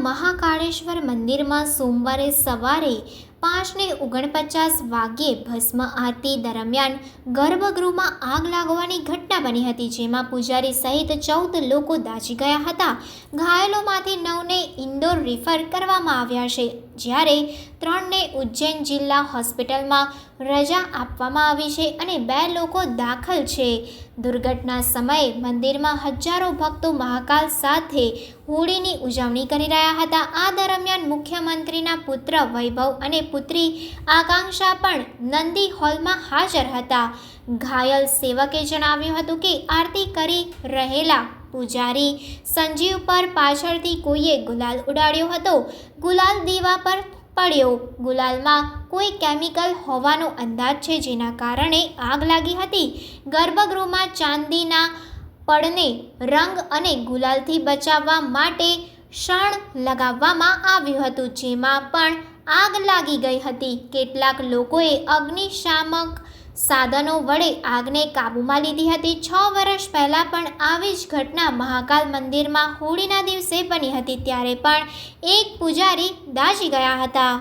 મહાકાળેશ્વર મંદિરમાં સોમવારે સવારે પાંચને ઓગણપચાસ વાગ્યે ભસ્મ આરતી દરમિયાન ગર્ભગૃહમાં આગ લાગવાની ઘટના બની હતી, જેમાં પૂજારી સહિત ચૌદ લોકો દાઝી ગયા હતા. ઘાયલોમાંથી નવને ઇન્દોર રિફર કરવામાં આવ્યા છે, જ્યારે ત્રણને ઉજ્જૈન જિલ્લા હોસ્પિટલમાં રજા આપવામાં આવી છે અને બે લોકો દાખલ છે. દુર્ઘટના સમયે મંદિરમાં હજારો ભક્તો મહાકાલ સાથે હોળીની ઉજવણી કરી રહ્યા હતા. આ દરમિયાન મુખ્યમંત્રીના પુત્ર વૈભવ અને પુત્રી આકાંક્ષા પણ નંદી હોલમાં હાજર હતા. ઘાયલ સેવકે જણાવ્યું હતું કે આરતી કરી રહેલા પૂજારી સંજીવ પર પાછળથી કોઈએ ગુલાલ ઉડાડ્યો હતો. ગુલાલ દીવા પર પડ્યો. ગુલાલમાં કોઈ કેમિકલ હોવાનો અંદાજ છે જેના કારણે આગ લાગી હતી. ગર્ભગૃહમાં ચાંદીના પડને રંગ અને ગુલાલથી બચાવવા માટે શણ લગાવવામાં આવ્યું હતું, જેમાં પણ આગ લાગી ગઈ હતી. કેટલાક લોકોએ અગ્નિશામક સાધનો વડે આગને કાબૂમાં લીધી હતી. છ વર્ષ પહેલાં પણ આવી જ ઘટના મહાકાલ મંદિરમાં હોળીના દિવસે બની હતી, ત્યારે પણ એક પૂજારી દાઝી ગયા હતા.